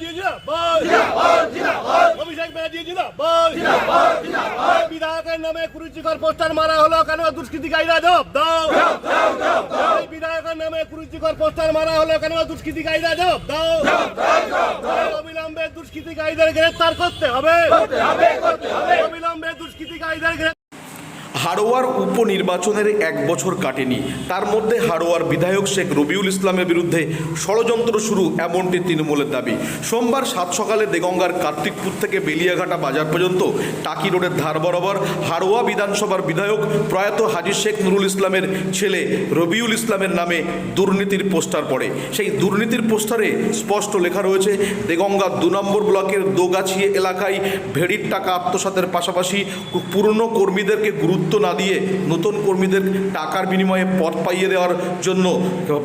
ব্যানার্জি জিন্দাবাদ। অভিষেক ব্যানার্জি জিন্দাবাদ। বিধায়কের নামে কুরুচিকর পোস্টার মারা হলো কেন দুষ্কৃতিকারীরা? জবাব দাও এই বিধায়কের নামে কুরুচিকর পোস্টার মারা হলো কেন দুষ্কৃতিকারীরা? জবাব দাও। অবিলম্বে দুষ্কৃতিকারীদের গ্রেফতার করতে হবে। অবিলম্বে দুষ্কৃতিকারীদের গ্রেফতার হাড়োয়ার উপনির্বাচনের এক বছর কাটেনি। তার মধ্যে হাড়োয়ার বিধায়ক শেখ রবিউল ইসলামের বিরুদ্ধে ষড়যন্ত্র শুরু এমনটি তৃণমূলের দাবি। সোমবার সাত সকালে দেগঙ্গার কার্তিকপুর থেকে বেলিয়াঘাটা বাজার পর্যন্ত টাকি রোডের ধার বরাবর হাড়োয়া বিধানসভার বিধায়ক প্রয়াত হাজি শেখ নুরুল ইসলামের ছেলে রবিউল ইসলামের নামে দুর্নীতির পোস্টার পড়ে। সেই দুর্নীতির পোস্টারে স্পষ্ট লেখা রয়েছে, দেগঙ্গা দু নম্বর ব্লকের দোগাছিয়ে এলাকায় ভেড়ির টাকা আত্মসাতের পাশাপাশি পুরনো কর্মীদেরকে গুরুত্ব না দিয়ে নতুন কর্মীদের টাকার বিনিময়ে পদ পাইয়ে দেওয়ার জন্য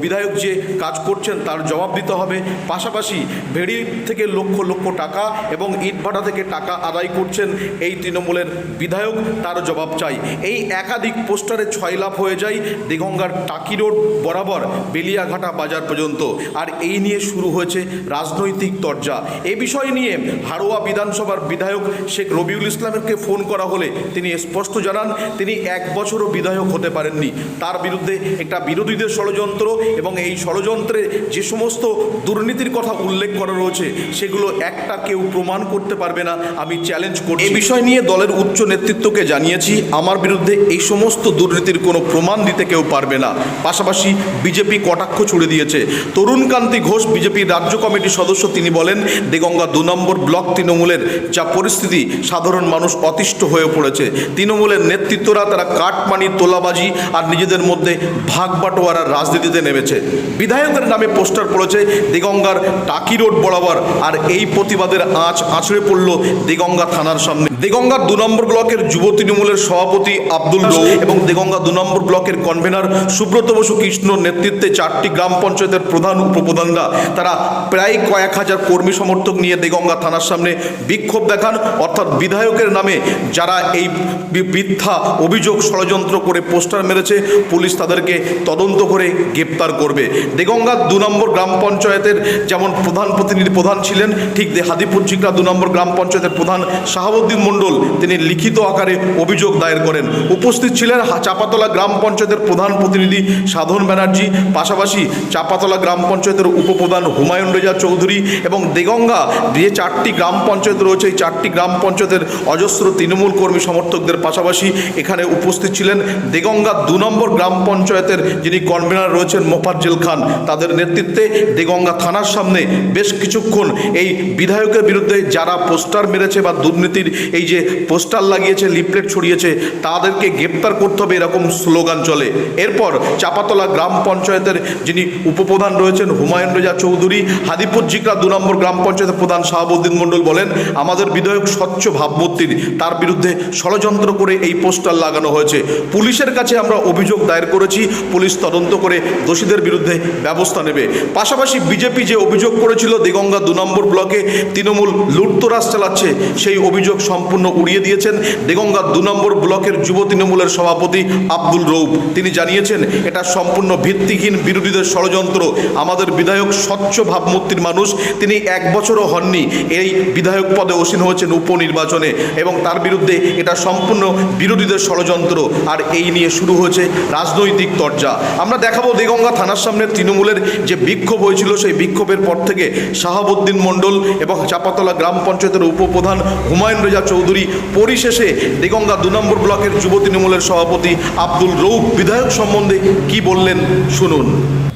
বিধায়ক যে কাজ করছেন তার জবাব দিতে হবে। পাশাপাশি ভেড়ি থেকে লক্ষ লক্ষ টাকা এবং ইটভাটা থেকে টাকা আদায় করছেন এই তৃণমূলের বিধায়ক, তার জবাব চাই। এই একাধিক পোস্টারে ছয় লাভ হয়ে যায় দিগঙ্গার টাকি রোড বরাবর বেলিয়াঘাটা বাজার পর্যন্ত। আর এই নিয়ে শুরু হয়েছে রাজনৈতিক তরজা। এ বিষয় নিয়ে হাড়োয়া বিধানসভার বিধায়ক শেখ রবিউল ইসলামেরকে ফোন করা হলে তিনি স্পষ্ট জানান তিনি এক বছরও বিধায়ক হতে পারেননি। তার বিরুদ্ধে একটা বিরোধীদের ষড়যন্ত্র এবং এই ষড়যন্ত্রে যে সমস্ত দুর্নীতির কথা উল্লেখ করা রয়েছে, সেগুলো একটা কেউ প্রমাণ করতে পারবে না। আমি চ্যালেঞ্জ করছি। এই বিষয় নিয়ে দলের উচ্চ নেতৃত্বকে জানিয়েছি, আমার বিরুদ্ধে এই সমস্ত দুর্নীতির কোনো প্রমাণ দিতে কেউ পারবে না। পাশাপাশি বিজেপি কটাক্ষ ছুড়ে দিয়েছে। তরুণকান্তি ঘোষ বিজেপির রাজ্য কমিটির সদস্য, তিনি বলেন, দেগঙ্গা দু নম্বর ব্লক তৃণমূলের যা পরিস্থিতি, সাধারণ মানুষ অতিষ্ঠ হয়ে পড়েছে। তৃণমূলের নেতৃত্বরা তারা কাটমানি তোলাবাজি আর নিজেদের মধ্যে ভাগ বাটোয়ারার রাজনীতিতে নেমেছে। বিধায়কের নামে পোস্টার পড়েছে, দিগঙ্গার টাকি রোড বরাবর। আর এই প্রতিবাদের আঁচ আছড়ে পড়ল দিগঙ্গা থানার সামনে। দিগঙ্গার দু নম্বর ব্লকের যুব তৃণমূলের সভাপতি আব্দুল রৌ এবং দিগঙ্গা দু নম্বর ব্লকের কনভেনার সুব্রত বসু কৃষ্ণ নেতৃত্বে চারটি গ্রাম পঞ্চায়েতের প্রধান উপপ্রধানরা। তারা প্রায় কয়েক হাজার কর্মী সমর্থক নিয়ে দেগঙ্গা থানার সামনে বিক্ষোভ দেখান। অর্থাৎ বিধায়কের নামে যারা এই বি- মিথ্যা অভিযোগ ষড়যন্ত্র করে পোস্টার মেরেছে, পুলিশ তাদেরকে তদন্ত করে গ্রেপ্তার করবে। দেগঙ্গা দু নম্বর গ্রাম পঞ্চায়েতের যেমন প্রধান প্রতিনিধি প্রধান ছিলেন, ঠিক হাদিপুর ঝিকরা দু নম্বর গ্রাম পঞ্চায়েতের প্রধান শাহাবুদ্দিন মণ্ডল, তিনি লিখিত আকারে অভিযোগ দায়ের করেন। উপস্থিত ছিলেন চাপাতলা গ্রাম পঞ্চায়েতের প্রধান প্রতিনিধি সাধন ব্যানার্জি, পাশাপাশি চাপাতলা গ্রাম পঞ্চায়েতের উপপ্রধান হুমায়ুন রেজা চৌধুরী এবং দেগঙ্গা যে চারটি গ্রাম পঞ্চায়েত রয়েছে। এই চারটি গ্রাম পঞ্চায়েতের অজস্র তৃণমূল কর্মী সমর্থকদের পাশাপাশি এখানে উপস্থিত ছিলেন দেগঙ্গা দু নম্বর গ্রাম পঞ্চায়েতের যিনি কনভেনার রয়েছেন মোফাজ্জেল খান। তাদের নেতৃত্বে দেগঙ্গা থানার সামনে বেশ কিছুক্ষণ এই বিধায়কের বিরুদ্ধে যারা পোস্টার মেরেছে বা দুর্নীতির এই যে পোস্টার লাগিয়েছে, লিফলেট ছড়িয়েছে, তাদেরকে গ্রেপ্তার করতে হবে এরকম স্লোগান চলে। এরপর চাপাতলা গ্রাম পঞ্চায়েতের যিনি উপপ্রধান রয়েছেন হুমায়ুন রেজা চৌধুরী, হাদিপুর জিকরা দু নম্বর গ্রাম পঞ্চায়েতের প্রধান শাহাবুদ্দিন মণ্ডল বলেন, আমাদের বিধায়ক স্বচ্ছ ভাবমূর্তির, তার বিরুদ্ধে ষড়যন্ত্র করে এই পোস্টার লাগানো হয়েছে। পুলিশের কাছে আমরা অভিযোগ দায়ের করেছি। পুলিশ তদন্ত করে দোষীদের বিরুদ্ধে ব্যবস্থা নেবে। পাশাপাশি বিজেপি যে অভিযোগ করেছিল দিগঙ্গা দু নম্বর ব্লকে, তৃণমূল লুটতরাজ চালাচ্ছে, সেই অভিযোগ সম্পূর্ণ উড়িয়ে দিয়েছেন দিগঙ্গা দু নম্বর ব্লকের যুব তৃণমূলের সভাপতি আব্দুল রৌফ। তিনি জানিয়েছেন, এটা সম্পূর্ণ ভিত্তিহীন বিরোধীদের ষড়যন্ত্র। আমাদের বিধায়ক স্বচ্ছ ভাবমূর্তির মানুষ। তিনি এক বছরও হননি। এই বিধায়ক পদে অসীন হয়েছেন উপনির্বাচনে এবং তার বিরুদ্ধে এটা সম্পূর্ণ বিরোধীদের ষড়যন্ত্র আর এই নিয়ে শুরু হয়েছে রাজনৈতিক তরজা। আমরা দেখাবো দেগঙ্গা থানার সামনে তৃণমূলের যে বিক্ষোভ হয়েছিল, সেই বিক্ষোভের পর থেকে শাহাবুদ্দিন মণ্ডল এবং চাপাতলা গ্রাম পঞ্চায়েতের উপপ্রধান হুমায়ুন রেজা চৌধুরী, পরিশেষে দেগঙ্গা দু নম্বর ব্লকের যুব তৃণমূলের সভাপতি আব্দুল রৌফ বিধায়ক সম্বন্ধে কি বললেন, শুনুন।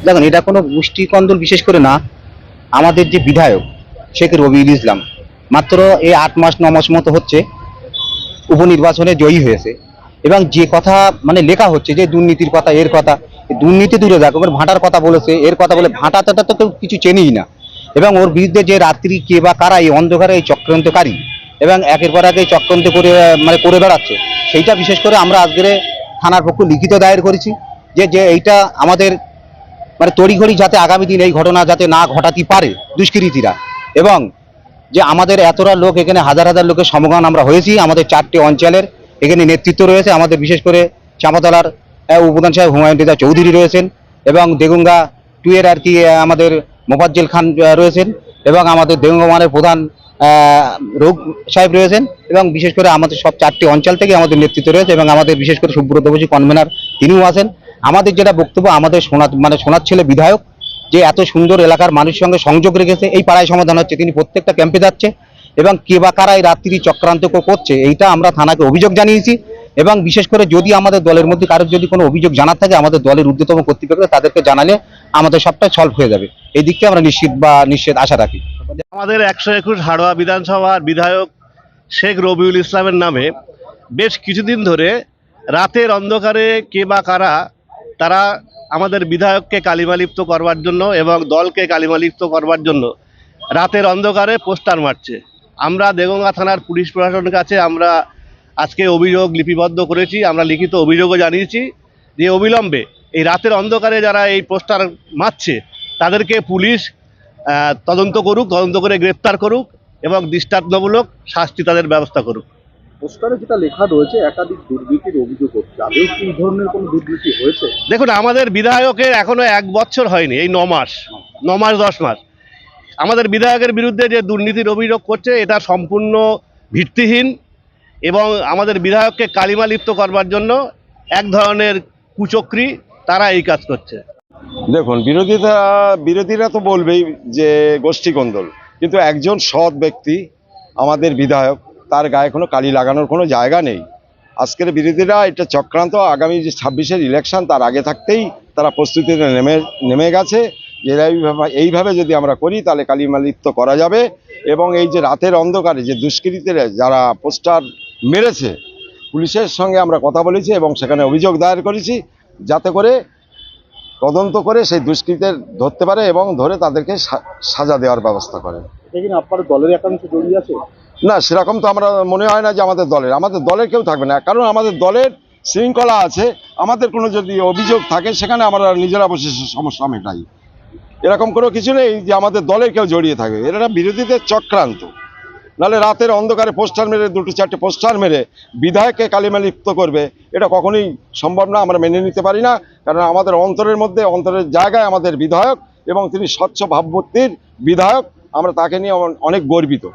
দেখুন, এটা কোনো গোষ্ঠী কন্দল বিশেষ করে না। আমাদের যে বিধায়ক শেখ রবিউল ইসলাম। মাত্র এই আট মাস, ন মাস মতো হচ্ছে, উপনির্বাচনে জয়ী হয়েছে। এবং যে কথা মানে লেখা হচ্ছে যে দুর্নীতির কথা, এর কথা, দুর্নীতি দূরে যাক ওর ভাঁটার কথা বলেছে, এর কথা বলে ভাঁটাটা তো তো কিছু চেনেই না। এবং ওর বিরুদ্ধে যে রাত্রি কে বা কারা এই অন্ধকারে এই চক্রান্তকারী, এবং একের পর এই চক্রান্ত করে মানে করে বেড়াচ্ছে, সেইটা বিশেষ করে আমরা আজকের থানার পক্ষে লিখিত দায়ের করেছি যে যে এইটা আমাদের মানে তড়িঘড়ি যাতে আগামী দিন এই ঘটনা যাতে না ঘটাতে পারে দুষ্কৃতীরা। এবং যে আমাদের এতটা লোক এখানে হাজার হাজার লোকের সমগান আমরা হয়েছি, আমাদের চারটি অঞ্চলের এখানে নেতৃত্ব রয়েছে আমাদের বিশেষ করে চাঁপাতলার উপপ্রধান সাহেব হুমায়ুন রেজা চৌধুরী রয়েছেন এবং দেগুঙ্গা টু এর আর কি আমাদের মোফাজ্জেল খান রয়েছেন এবং আমাদের দেঙ্গমানের প্রধান আহ, রোগ সাহেব রয়েছেন এবং বিশেষ করে আমাদের সব চারটি অঞ্চল থেকে আমাদের নেতৃত্ব রয়েছে এবং আমাদের বিশেষ করে সুব্রত বসু কনভেনার তিনিও আছেন। আমাদের যেটা বক্তব্য আমাদের সোনা মানে সোনার ছেলে বিধায়ক যে এত সুন্দর এলাকার মানুষের সঙ্গে সংযোগ রেখেছে এই পাড়ায় সমাধান হচ্ছে। তিনি প্রত্যেকটা ক্যাম্পে যাচ্ছে। এবং কে বা কারা রাত্রি চক্রান্ত করছে, এইটা আমরা থানাকে অভিযোগ জানিয়েছি। এবং বিশেষ করে যদি আমাদের দলের মধ্যে কারোর যদি কোনো অভিযোগ জানার থাকে, আমাদের দলের ঊর্ধ্বতম কর্তৃপক্ষ তাদেরকে জানালে আমাদের সবটা সলভ হয়ে যাবে। এই দিককে আমরা নিশ্চিত বা নিশ্চিত আশা রাখি। আমাদের একশো একুশ হাড়োয়া বিধানসভার বিধায়ক শেখ রবিউল ইসলামের নামে বেশ কিছুদিন ধরে রাতের অন্ধকারে কে বা কারা, তারা আমাদের বিধায়ককে কালিমালিপ্ত করবার জন্য এবং দলকে কালিমালিপ্ত করবার জন্য রাতের অন্ধকারে পোস্টার মারছে। আমরা দেগঙ্গা থানার পুলিশ প্রশাসনের কাছে আমরা আজকে অভিযোগ লিপিবদ্ধ করেছি আমরা লিখিত অভিযোগও জানিয়েছি যে অবিলম্বে এই রাতের অন্ধকারে যারা এই পোস্টার মারছে তাদেরকে পুলিশ তদন্ত করুক তদন্ত করে গ্রেপ্তার করুক এবং দৃষ্টান্তমূলক শাস্তি তাদের ব্যবস্থা করুক। পোস্টারে যেটা লেখা রয়েছে একাধিক দুর্নীতির অভিযোগ হচ্ছে কি ধরনের কোনো দুর্নীতি হয়েছে? দেখুন আমাদের বিধায়কের এখনও এক বছর হয়নি এই ন মাস ন মাস দশ মাস। আমাদের বিধায়কের বিরুদ্ধে যে দুর্নীতির অভিযোগ করছে, এটা সম্পূর্ণ ভিত্তিহীন এবং আমাদের বিধায়ককে কালিমা লিপ্ত করবার জন্য এক ধরনের কুচক্রি তারা এই কাজ করছে। দেখুন বিরোধীরা বিরোধীরা তো বলবেই যে গোষ্ঠী কোন্দল, কিন্তু একজন সৎ ব্যক্তি, আমাদের বিধায়ক, তার গায়ে কোনো কালি লাগানোর কোনো জায়গা নেই। আজকের বিরোধীরা, এটা চক্রান্ত, আগামী যে ছাব্বিশের ইলেকশন তার আগে থাকতেই তারা প্রস্তুতিতে নেমে নেমে গেছে। এইভাবে এইভাবে যদি আমরা করি তাহলে কালিমালিপ্ত করা যাবে। এবং এই যে রাতের অন্ধকারে যে দুষ্কৃতীরা যারা পোস্টার মেরেছে পুলিশের সঙ্গে আমরা কথা বলেছি এবং সেখানে অভিযোগ দায়ের করেছি যাতে করে তদন্ত করে সেই দুষ্কৃতের ধরতে পারে এবং ধরে তাদেরকে সাজা দেওয়ার ব্যবস্থা করে। না আপনার দলের একাংশ জড়িয়ে আছে? না সেরকম তো আমরা মনে হয় না যে আমাদের দলের। আমাদের দলের কেউ থাকবে না কারণ আমাদের দলের শৃঙ্খলা আছে। আমাদের কোনো যদি অভিযোগ থাকে সেখানে আমরা নিজেরা বসে সমস্যা মেটাই। এরকম কোনো কিছু নেই যে আমাদের দলের কেউ জড়িয়ে থাকে। এরা বিরোধীদের চক্রান্ত। নাহলে রাতের অন্ধকারে পোস্টার মেরে, দুটো চারটে পোস্টার মেরে বিধায়ককে কালিমা লিপ্ত করবে, এটা কখনোই সম্ভব না, আমরা মেনে নিতে পারি না। কারণ আমাদের অন্তরের মধ্যে, অন্তরের জায়গায় আমাদের বিধায়ক এবং তিনি স্বচ্ছ ভাবমূর্তির বিধায়ক। আমরা তাকে নিয়ে অনেক গর্বিত।